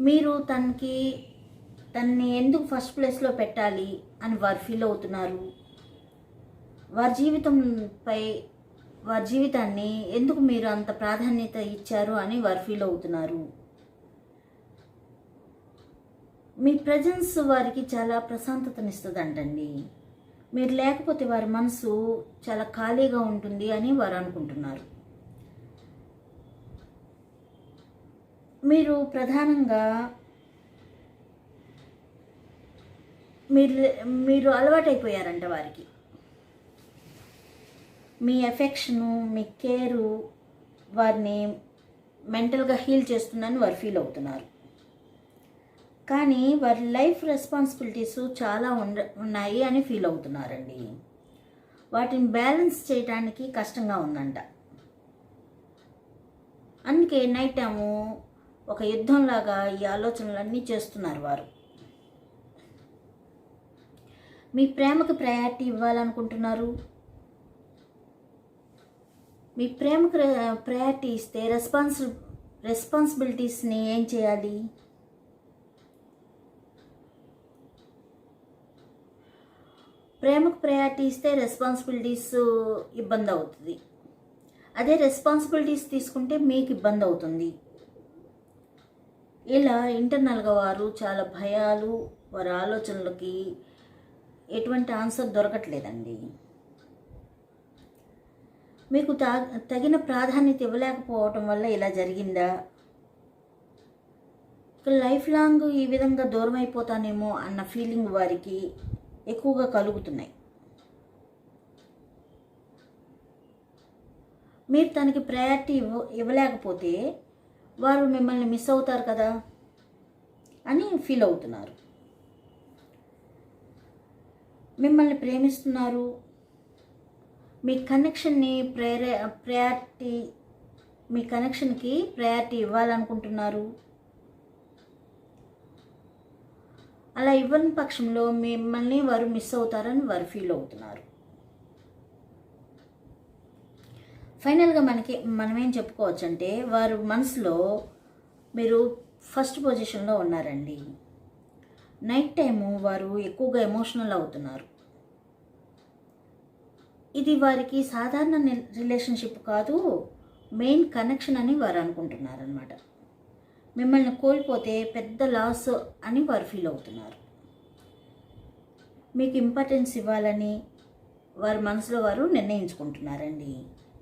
మీరు తనకి తన్ని ఎందుకు ఫస్ట్ ప్లేస్లో పెట్టాలి అని వారు ఫీల్ అవుతున్నారు? వారి జీవితంపై వారి జీవితాన్ని ఎందుకు మీరు అంత ప్రాధాన్యత ఇచ్చారు అని వారు ఫీల్ అవుతున్నారు? మీ ప్రజెన్స్ వారికి చాలా ప్రశాంతతనిస్తుందంటండి. మీరు లేకపోతే వారి మనసు చాలా ఖాళీగా ఉంటుంది అని వారు అనుకుంటున్నారు. మీరు ప్రధానంగా మీరు మీరు అలవాటైపోయారంట వారికి. మీ ఎఫెక్షను మీ కేరు వారిని మెంటల్గా హీల్ చేస్తుందని వారు ఫీల్ అవుతున్నారు. కానీ వారి లైఫ్ రెస్పాన్సిబిలిటీస్ చాలా ఉండ ఉన్నాయి అని ఫీల్ అవుతున్నారండి. వాటిని బ్యాలెన్స్ చేయడానికి కష్టంగా ఉందంట. అందుకే నైట్ టైము ఒక యుద్ధంలాగా ఈ ఆలోచనలన్నీ చేస్తున్నారు వారు. మీ ప్రేమకు ప్రయారిటీ ఇవ్వాలనుకుంటున్నారు? మీ ప్రేమకు ప్రయారిటీ ఇస్తే రెస్పాన్స్ రెస్పాన్సిబిలిటీస్ని ఏం చేయాలి? ప్రేమకు ప్రయారిటీ ఇస్తే రెస్పాన్సిబిలిటీస్ ఇబ్బంది అవుతుంది అదే రెస్పాన్సిబిలిటీస్ తీసుకుంటే మీకు ఇబ్బంది అవుతుంది ఇలా ఇంటర్నల్గా వారు చాలా భయాలు వారి ఆలోచనలకి ఎటువంటి ఆన్సర్ దొరకట్లేదండి. మీకు తా తగిన ప్రాధాన్యత ఇవ్వలేకపోవటం వల్ల ఇలా జరిగిందా? లైఫ్ లాంగ్ ఈ విధంగా దూరం అయిపోతానేమో అన్న ఫీలింగ్ వారికి ఎక్కువగా కలుగుతున్నాయి. మీరు తనకి ప్రయారిటీ ఇవ్వ ఇవ్వలేకపోతే వారు మిమ్మల్ని మిస్ అవుతారు కదా అని ఫీల్ అవుతున్నారు. మిమ్మల్ని ప్రేమిస్తున్నారు. మీ కనెక్షన్ని ప్రేరే ప్రయారిటీ మీ కనెక్షన్కి ప్రయారిటీ ఇవ్వాలనుకుంటున్నారు. అలా ఇవ్వని పక్షంలో మిమ్మల్ని వారు మిస్ అవుతారని వారు ఫీల్ అవుతున్నారు. ఫైనల్గా మనకి మనం ఏం చెప్పుకోవచ్చు అంటే వారు మనసులో మీరు ఫస్ట్ పొజిషన్లో ఉన్నారండి. నైట్ టైము వారు ఎక్కువగా ఎమోషనల్ అవుతున్నారు. ఇది వారికి సాధారణ రిలేషన్షిప్ కాదు మెయిన్ కనెక్షన్ అని వారు అనుకుంటున్నారనమాట మిమ్మల్ని కోల్పోతే పెద్ద లాస్ అని వారు ఫీల్ అవుతున్నారు. మీకు ఇంపార్టెన్స్ ఇవ్వాలని వారి మనసులో వారు నిర్ణయించుకుంటున్నారండి.